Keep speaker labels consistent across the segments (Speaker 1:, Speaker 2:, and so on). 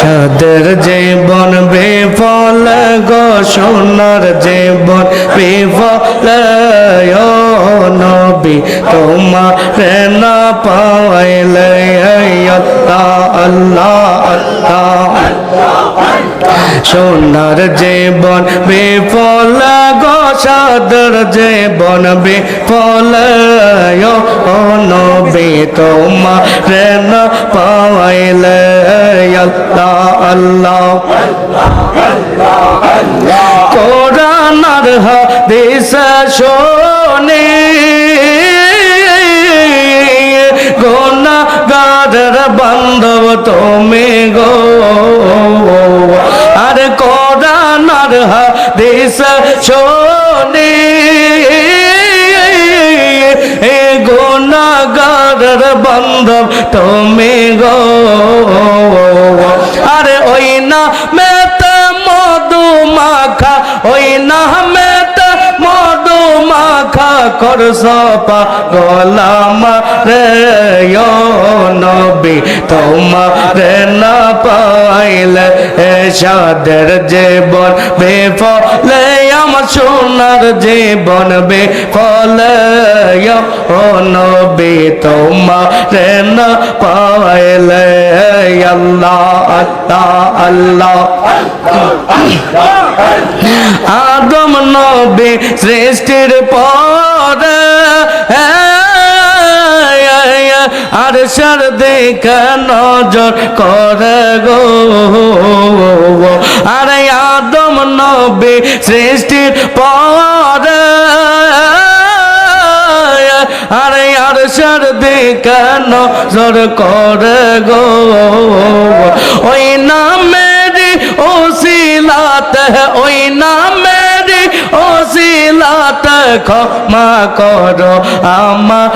Speaker 1: সাদের জীবন বিফল গো, সোনার জীবন বিফল নবী তোমার না পাইলে আল্লাহ আল্লাহ। সোনার জীবন বিফল গো সাদর জীবন বিফল তোমার না পাইলে আল্লাহ আল্লাহ কোরআন আর হাদিস শোনে গোনাগারের বান্ধব তুমি গো। আর কোরআন আর হাদিস শোনে গোনাগারের বান্ধব তুমি গো। আরে ওই না মেতে মধু মাখা ওই না মধু কর সপা গোলাম রে নবী, তোমার না পাইলে সাদের জীবন বেফলে, আমার সোনার জীবন বেফলে, ও নবী, তোমার না পাইলে আল্লাহ আল্লাহ আল্লাহ। আদম নবী সৃষ্টির পরে আর সার দেখে নজর করে গো। আর আদম নবী সৃষ্টির পরে। আরে আর সার দেখে নজর করে গো। ওই নামেরি ওসিলাতে, ওই নামেরি ওসিলাতে ক্ষমা করো আমার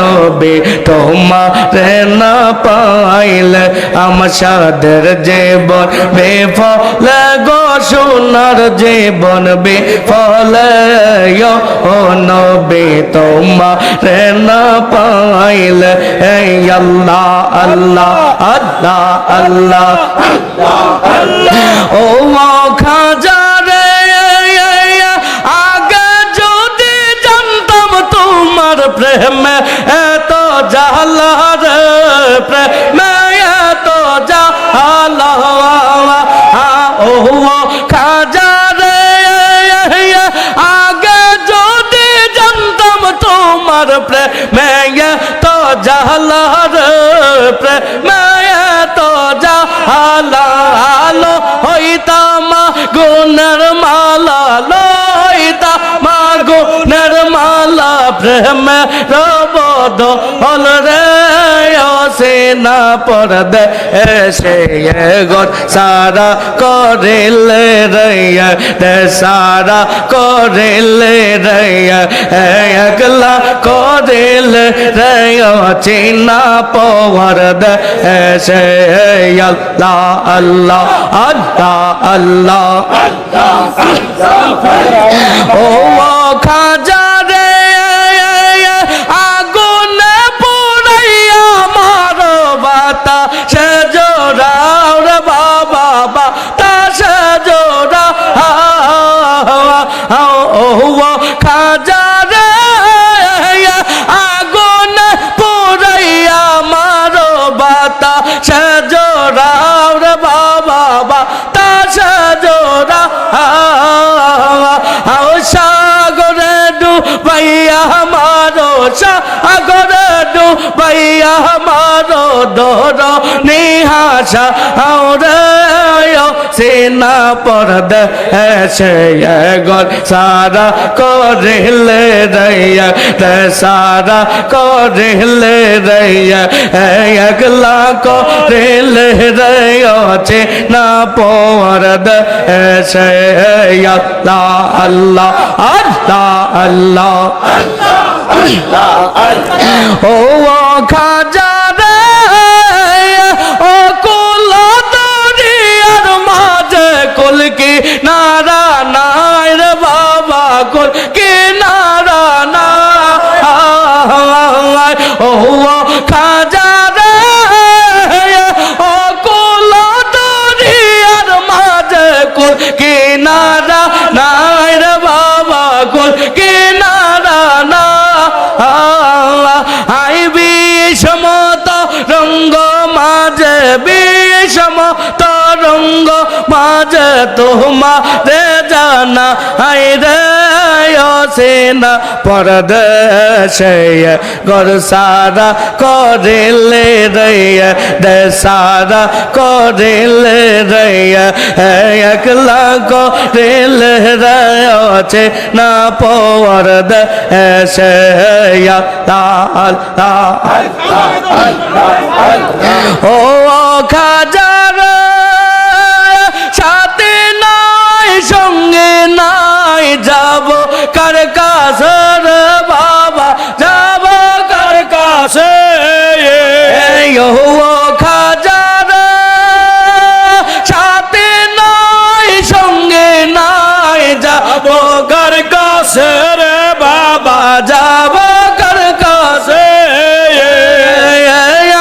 Speaker 1: নবী, তোমার না পাইলে আমার সাদের জীবন বেফল গো, সোনার জীবন বেফল নবী, তোমার না পাইলে, এই আল্লাহ আল্লাহ আল্লাহ আল্লাহ ও খাজা প্রেমে এত জালা রে প্রেমে এত জালা ও খাজা রে আগে যদি জানতাম তোমার প্রেমে এত জালা রে প্রেমে এত জালা আলো হইতাম গুণের মালা লইতাম গুণের মালা প্রেম রবদ হল রে সেনা পরদে এসে গর সারা করিলে রইয়া দে সারা করিলে রইয়া একলা করিলে রইয়া, চিনা পওয়ার দে এসে আল্লাহ আল্লাহ আল্লাহ আল্লাহ ও খাজা সাগরে ডুবাইয়া মারো দর নিহাসা আওরে সেনা পরদ এসে গর সারা করিলে রইয়া তে সারা করিলে রইয়া একলা করিলে রইয়া চেনা পরদ এসে আল্লাহ আল্লাহ আল্লাহ আল্লাহ। ও খাজা নারা নার বাবা কোল কে নারা না ও খাজা কিনারা নাই রে বাবা গোল কিনারা না আই বিষমত রঙ্গ মাঝে বিষমত রঙ্গ مجھے دے جانا آئی رے سینا۔ پردے گر سارا کریل رہی دے سارا کریل رہی اکلا کو دل رہو چھے نا پور دے ایسے لال لال او خاجر কাছে রে বাবা, যাব কার কাছে?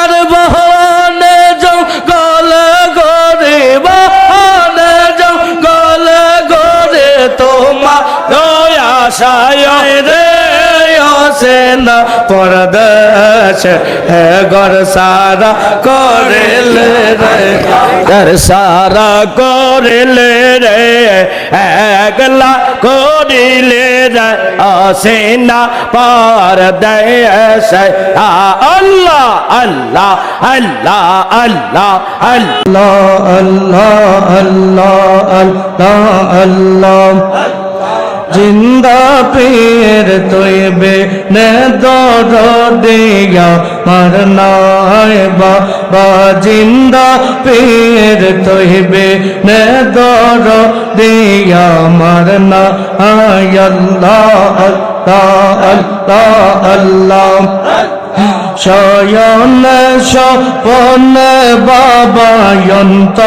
Speaker 1: আর বহনে জঙ্গল গরে বহনে জঙ্গল গরে তোমা আশায় সেন পরদেশ গর সারা করেলে রে। গর সারা করেলে রে, একলা করিলে রে। সেনা পরদেশ আল্লাহ আল্লাহ আল্লাহ আল্লাহ আল্লাহ আল্লাহ আল্লাহ আল্লাহ আল্লাহ। জিন্দা পীর তৈবে নে দর দিয়া মারনায় বাবা। জিন্দা পীর তৈবে নে দর দিয়া মার না আল্লাহ আল্লাহ আল্লাহ আল্লাহ। শয়ন সপন বাবা অন্ত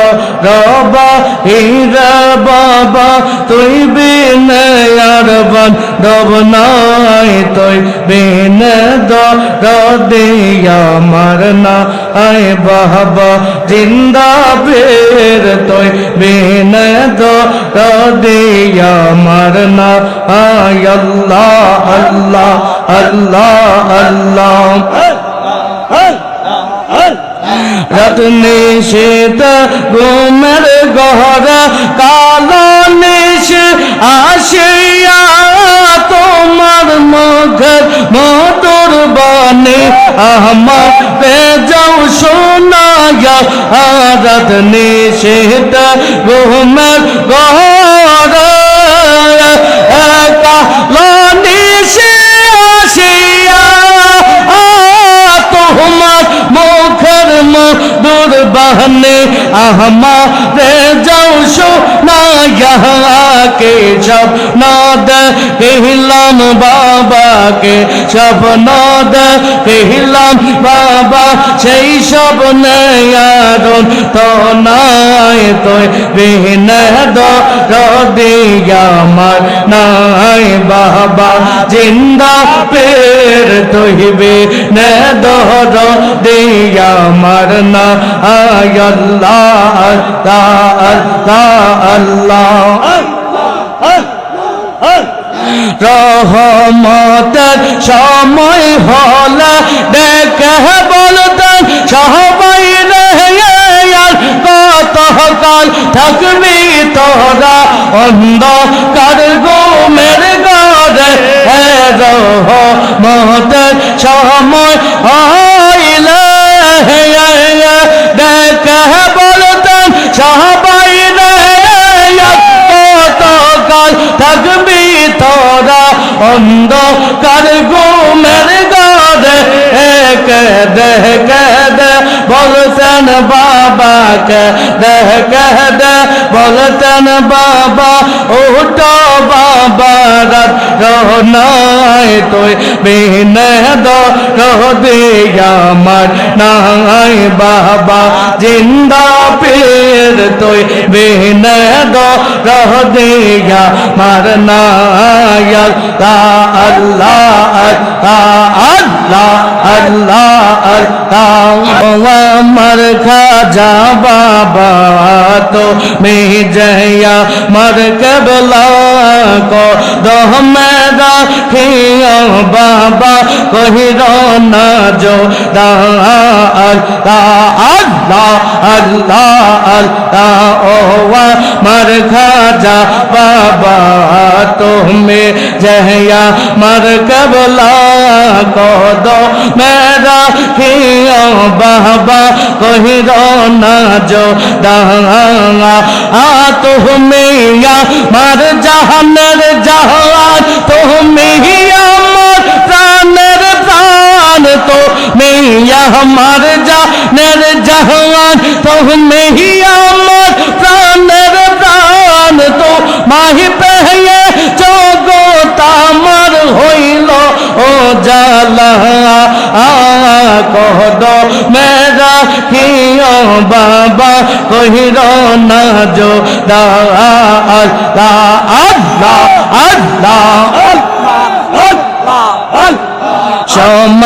Speaker 1: রবা হীরা বাবা তুই বিন আর বন দব নাই। দইবে দে আমার না আয় বাবা জিন্দা বের তৈ বেন দে আমার না আয় আল্লাহ আল্লাহ আল্লাহ আল্লাহ। রত্নে শ্বেত গোমের গহরা, কালো নে আমাতে যাও সোনা আরত নিষেধ গোমর গোর নিষে আসিয়া তোমার মুখর মধুর बहने हमारे जाओ सो ना यहाँ के जब नाद हिलम बाबा के, जब नाद হিলাম বাবা সেই সব নেয়ারণ তো নাই তোয় বিহীন আমার নাই বাবা জিন্দা পের তৈবে নে দর দিয়ামার না আয় আল্লাহ আল্লাহ আল্লাহ রহমতের সময় হলে, দেখে বলতেন, সবাই রে কত কাল থাকবি তোরা? অন্ধকার গোমের গড়ে রহমতের সময় হইলে اندر کر گو میرے گاد کہہ دے کہہ دے بولتن بابا، کہہ دے کہہ دے بولتن بابا، اٹھو بابا رت রহ নাই তুই বিনদ রহ দে আমার নাই বাবা। জিন্দা পীর তুই বিনদ রহ দে আমার নাই আল্লাহ আল্লাহ আল্লাহ আল্লাহ। আমার খাজা বাবা تو میں جہیا مر قبلا کو دو میدا کھیو بابا؟ کوئی رونا جو دا اللہ اللہ اللہ اللہ اوہ مر کھا جا بابا تو میں جہیا مر قبلا کو دو میرا کھیو বাহবা কহির না যো দাঙা আ তুমি আমার জাহানের জাহান, তুমি আমার প্রাণের প্রাণ তো মেয়া আমার জাহানের জাহান, তুমি আমার প্রাণের প্রাণ তো মাহি পেহে জগত আমার হইল, ও জালা কহ কিয় বাবা কহির না যো দা আল্লাহ আল্লাহ আল্লাহ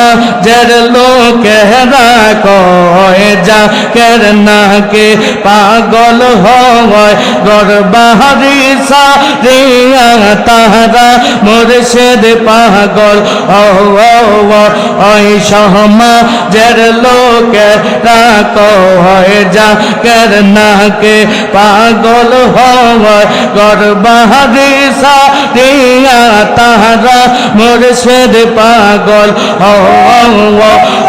Speaker 1: সমাজের লোকেরা কয় যা কের নাকে পাগল হয় গরবাহারি সারিয়া তাহারা মুর্শিদ পাগল ও ওই সমাজের লোকেরা কয় যা কের নাকে পাগল হয় গরবাহারি সারিয়া তাহারা মুর্শিদ পাগল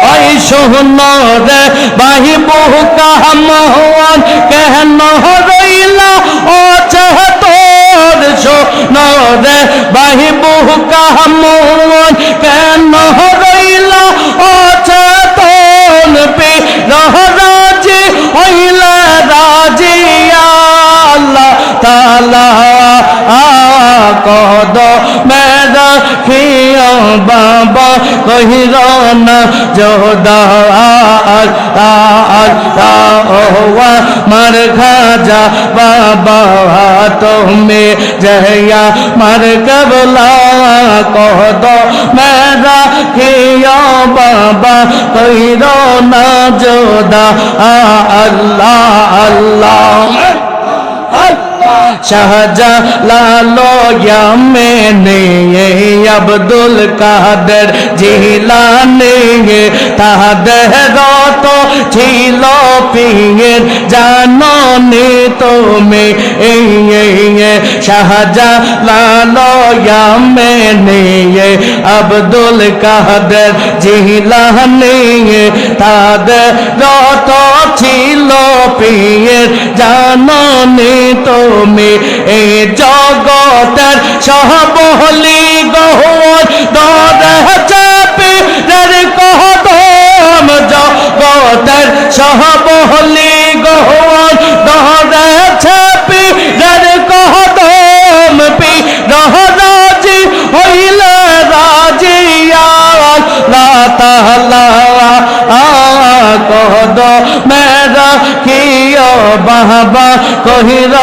Speaker 1: ওই সোহনরে বাহি বহু কাহ কেন রইলা কহির না যোদা মার খাজা বাবা তুমি জয়া মার কবলা কদ মেরা খিয়া বাবা কহির না যোদা আল্লাহ আল্লাহ শাহজালালো ইয়ামেনে আব্দুল কাদের জিলানে তাহাদের রত ছিল পিয়ের জাননি তুমি এই শাহজালালো ইয়ামেনে আব্দুল কাদের জিলানে তাদের রত ছিল পিয়ের জাননি তুমি এই জগতের সহবলি গহর। দরে চাপি রে কহদম জগতের সহবলি গহর। দরে চাপি রে কহদম পি রহরাজি হইলে রাজি আল্লাহ তাআলা কহদ মেরা বাবা কহির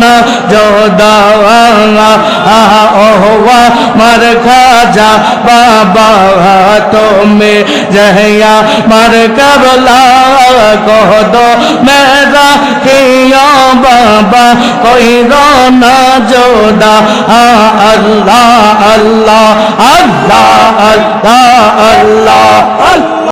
Speaker 1: না যোদা ওহা মার খাজা বাবা, তুমি জহিয়া মার কবলা কহদ, মেরা কিয়, বাবা, কহির না যোদা আল্লাহ আল্লাহ আল্লাহ আল্লাহ আল্লাহ।